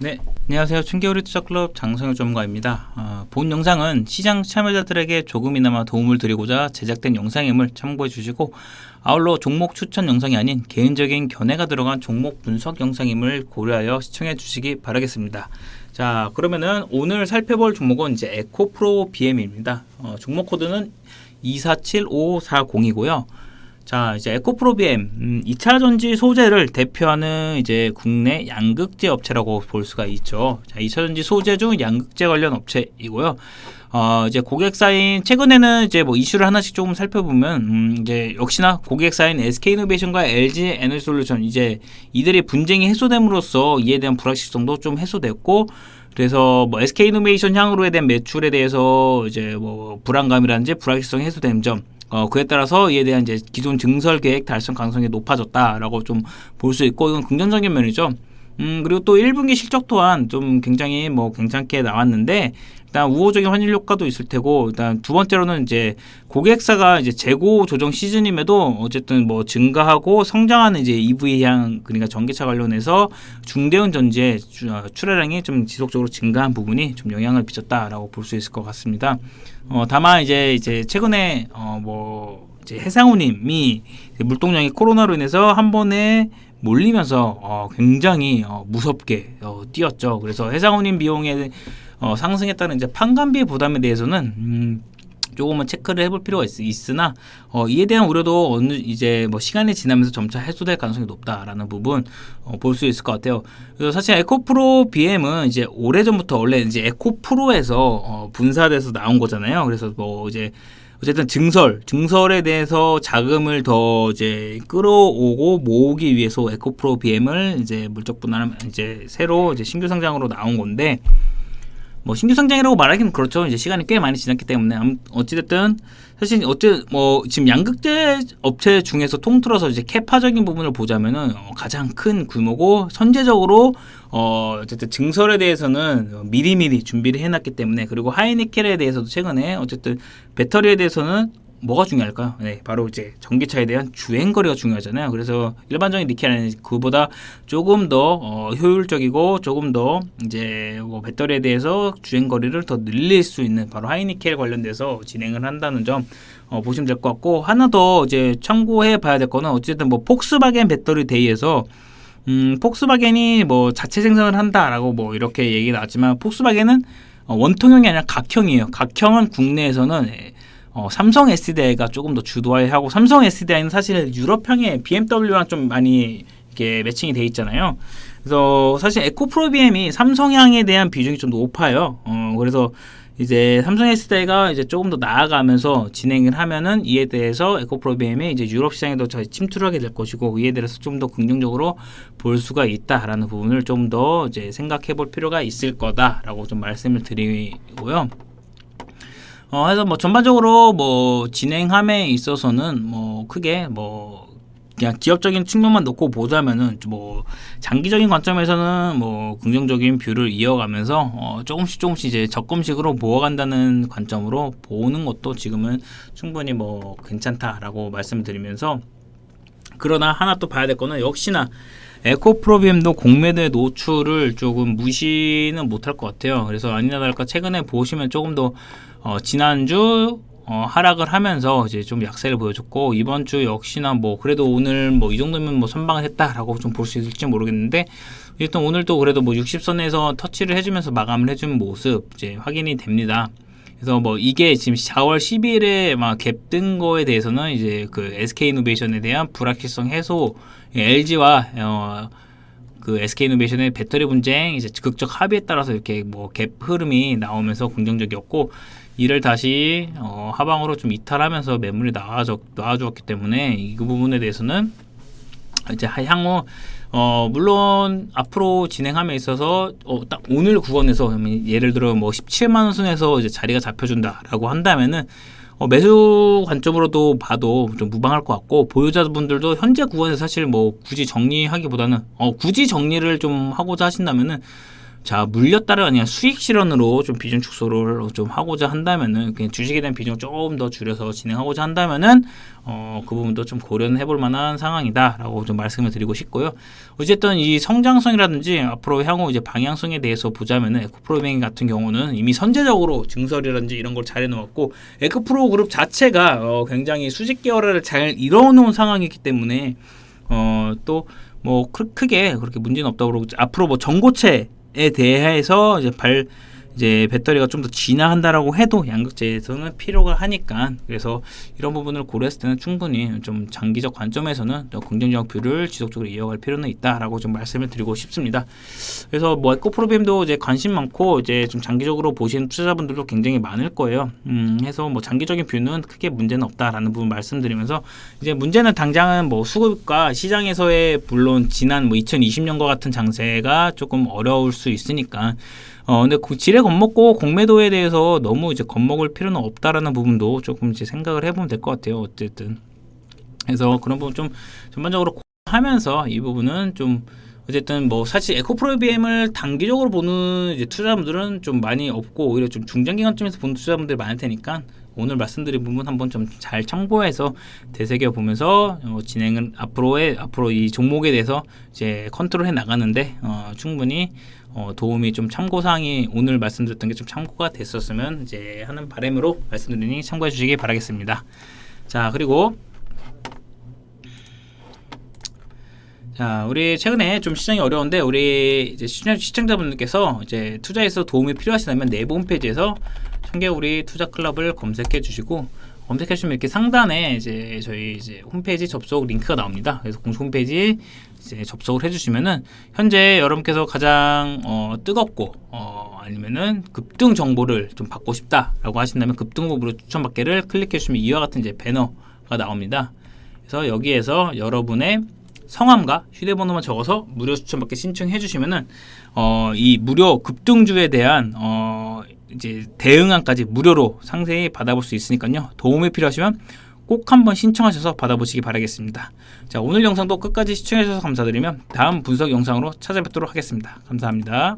네, 안녕하세요. 춘겨울이 투자클럽 장성혁 전문가입니다. 어, 본 영상은 시장 참여자들에게 조금이나마 도움을 드리고자 제작된 영상임을 참고해 주시고 아울러 종목 추천 영상이 아닌 개인적인 견해가 들어간 종목 분석 영상임을 고려하여 시청해 주시기 바라겠습니다. 자, 그러면은 오늘 살펴볼 종목은 이제 에코프로 BM입니다. 어, 종목 코드는 247540이고요. 자, 이제 에코프로비엠 음, 2차 전지 소재를 대표하는 이제 국내 양극재 업체라고 볼 수가 있죠. 자, 2차 전지 소재 중 양극재 관련 업체이고요. 어, 이제 고객사인 최근에는 이제 뭐 이슈를 하나씩 조금 살펴보면 음, 이제 역시나 고객사인 SK이노베이션과 LG 에너지솔루션 이제 이들의 분쟁이 해소됨으로써 이에 대한 불확실성도 좀 해소됐고 그래서 뭐 SK이노베이션 향으로에 대한 매출에 대해서 이제 뭐 불안감이라든지 불확실성 해소된 점 어, 그에 따라서 이에 대한 이제 기존 증설 계획 달성 가능성이 높아졌다라고 좀 볼 수 있고 이건 긍정적인 면이죠. 음, 그리고 또 1분기 실적 또한 좀 굉장히 뭐 괜찮게 나왔는데 일단 우호적인 환율 효과도 있을 테고 일단 두 번째로는 이제 고객사가 이제 재고 조정 시즌임에도 어쨌든 뭐 증가하고 성장하는 이제 EV 향 그러니까 전기차 관련해서 중대형 전지의 어, 출하량이 좀 지속적으로 증가한 부분이 좀 영향을 미쳤다라고 볼 수 있을 것 같습니다. 어, 다만 이제 이제 최근에 어 뭐 이제 해상우님이 물동량이 코로나로 인해서 한 번에 몰리면서 어, 굉장히 어, 무섭게 어, 뛰었죠. 그래서 해상운임 비용에 어, 상승했다는 이제 판관비 부담에 대해서는 음, 조금은 체크를 해볼 필요가 있, 으나 어, 이에 대한 우려도 어느 이제 뭐 시간이 지나면서 점차 해소될 가능성이 높다라는 부분 어, 볼 수 있을 것 같아요. 그래서 사실 에코프로 BM은 이제 오래 전부터 원래 이제 에코프로에서 어, 분사돼서 나온 거잖아요. 그래서 뭐 이제 어쨌든 증설, 증설에 대해서 자금을 더 이제 끌어오고 모으기 위해서 에코프로 BM을 이제 물적 분할 이제 새로 이제 신규 상장으로 나온 건데 뭐 신규 상장이라고 말하기는 그렇죠. 이제 시간이 꽤 많이 지났기 때문에 어찌됐든 사실 어째 뭐 지금 양극재 업체 중에서 통틀어서 이제 캐파적인 부분을 보자면은 어 가장 큰 규모고 선제적으로 어 어쨌든 증설에 대해서는 미리미리 준비를 해놨기 때문에 그리고 하이니켈에 대해서도 최근에 어쨌든 배터리에 대해서는 뭐가 중요할까요? 네, 바로 이제 전기차에 대한 주행 거리가 중요하잖아요. 그래서 일반적인 니켈은 그보다 조금 더 어, 효율적이고 조금 더 이제 뭐 배터리에 대해서 주행 거리를 더 늘릴 수 있는 바로 하이니켈 관련돼서 진행을 한다는 점 어, 보시면 될 것 같고 하나 더 이제 참고해 봐야 될 거는 어쨌든 뭐 폭스바겐 배터리 데이에서 음, 폭스바겐이 뭐 자체 생산을 한다라고 뭐 이렇게 얘기 나왔지만 폭스바겐은 어, 원통형이 아니라 각형이에요. 각형은 국내에서는 어, 삼성 SDI가 조금 더 주도하고 삼성 SDI는 사실 유럽형의 BMW랑 좀 많이 이렇게 매칭이 돼 있잖아요. 그래서 사실 에코프로 BM이 삼성향에 대한 비중이 좀 높아요. 어, 그래서 이제 삼성 SDI가 이제 조금 더 나아가면서 진행을 하면은 이에 대해서 에코프로 BM이 이제 유럽 시장에도 침투를 하게 될 것이고 이에 대해서 좀 더 긍정적으로 볼 수가 있다라는 부분을 좀 더 이제 생각해 볼 필요가 있을 거다라고 좀 말씀을 드리고요. 어, 해서 뭐 전반적으로 뭐 진행함에 있어서는 뭐 크게 뭐 그냥 기업적인 측면만 놓고 보자면은 뭐 장기적인 관점에서는 뭐 긍정적인 뷰를 이어가면서 어 조금씩 조금씩 이제 적금식으로 모아간다는 관점으로 보는 것도 지금은 충분히 뭐 괜찮다라고 말씀드리면서 그러나 하나 또 봐야 될 거는 역시나 에코프로비엠도 공매도의 노출을 조금 무시는 못할 것 같아요. 그래서 아니나 다를까 최근에 보시면 조금 더 어, 지난주 어, 하락을 하면서 이제 좀 약세를 보여줬고 이번 주 역시나 뭐 그래도 오늘 뭐 이 정도면 뭐 선방을 했다라고 좀 볼 수 있을지 모르겠는데 일단 오늘도 그래도 뭐 60선에서 터치를 해주면서 마감을 해준 모습 이제 확인이 됩니다. 그래서 뭐 이게 지금 4월 10일에 막 갭 뜬 거에 대해서는 이제 그 SK이노베이션에 대한 불확실성 해소 LG와 어, 그 SK이노베이션의 배터리 분쟁 이제 극적 합의에 따라서 이렇게 뭐 갭 흐름이 나오면서 긍정적이었고 이를 다시 어, 하방으로 좀 이탈하면서 매물이 나와줬, 나와주었기 때문에 이 부분에 대해서는 이제 향후 어 물론 앞으로 진행함에 있어서 어, 딱 오늘 구간에서 예를 들어 뭐 17만 원 선에서 이제 자리가 잡혀준다라고 한다면은 어, 매수 관점으로도 봐도 좀 무방할 것 같고 보유자분들도 현재 구간에서 사실 뭐 굳이 정리하기보다는 어, 굳이 정리를 좀 하고자 하신다면은 자 물렸다가 아니라 수익 실현으로 좀 비중 축소를 좀 하고자 한다면은 그냥 주식에 대한 비중을 조금 더 줄여서 진행하고자 한다면은 어, 그 부분도 좀 고려는 해볼 만한 상황이다라고 좀 말씀을 드리고 싶고요. 어쨌든 이 성장성이라든지 앞으로 향후 이제 방향성에 대해서 보자면은 에코프로뱅 같은 경우는 이미 선제적으로 증설이라든지 이런 걸 잘 해놓았고 에코프로 그룹 자체가 어, 굉장히 수직 계열을 잘 이뤄놓은 상황이기 때문에 어, 또 뭐 크게 그렇게 문제는 없다고 그러고 앞으로 뭐 전고체에 대해서 이제 발 이제 배터리가 좀 더 진화한다라고 해도 양극재에서는 필요가 하니까 그래서 이런 부분을 고려했을 때는 충분히 좀 장기적 관점에서는 더 긍정적 뷰를 지속적으로 이어갈 필요는 있다라고 좀 말씀을 드리고 싶습니다. 그래서 뭐 에코프로비엠도 이제 관심 많고 이제 좀 장기적으로 보시는 투자자분들도 굉장히 많을 거예요. 음, 해서 뭐 장기적인 뷰는 크게 문제는 없다라는 부분 말씀드리면서 이제 문제는 당장은 뭐 수급과 시장에서의 물론 지난 뭐 2020년과 같은 장세가 조금 어려울 수 있으니까 어 근데 그 지뢰 겁먹고 공매도에 대해서 너무 이제 겁먹을 필요는 없다라는 부분도 조금 이제 생각을 해보면 될 것 같아요. 어쨌든 그래서 그런 부분 좀 전반적으로 하면서 이 부분은 좀 어쨌든 뭐 사실 에코프로비엠을 단기적으로 보는 이제 투자자분들은 좀 많이 없고 오히려 좀 중장기 관점에서 보는 투자자분들이 많을 테니까 오늘 말씀드린 부분 한번 좀 잘 참고해서 되새겨 보면서 어, 진행을 앞으로의 앞으로 이 종목에 대해서 이제 컨트롤해 나가는데 어, 충분히 어, 도움이 좀 참고 사항이 오늘 말씀드렸던 게 좀 참고가 됐었으면 이제 하는 바람으로 말씀드리니 참고해 주시기 바라겠습니다. 자 그리고 자, 우리 최근에 좀 시장이 어려운데 우리 이제 시청, 시청자분들께서 이제 투자에서 도움이 필요하시다면 내부 홈페이지에서 청개 우리 투자 클럽을 검색해 주시고 검색해 주시면 이렇게 상단에 이제 저희 이제 홈페이지 접속 링크가 나옵니다. 그래서 공식 홈페이지 이제 접속을 해 주시면은 현재 여러분께서 가장 어, 뜨겁고 어, 아니면은 급등 정보를 좀 받고 싶다라고 하신다면 급등 후보로 추천받기를 클릭해 주시면 이와 같은 이제 배너가 나옵니다. 그래서 여기에서 여러분의 성함과 휴대번호만 적어서 무료 추천받기 신청해 주시면은 어, 이 무료 급등주에 대한 어, 이제 대응안까지 무료로 상세히 받아볼 수 있으니까요. 도움이 필요하시면 꼭 한번 신청하셔서 받아보시기 바라겠습니다. 자, 오늘 영상도 끝까지 시청해 주셔서 감사드리며 다음 분석 영상으로 찾아뵙도록 하겠습니다. 감사합니다.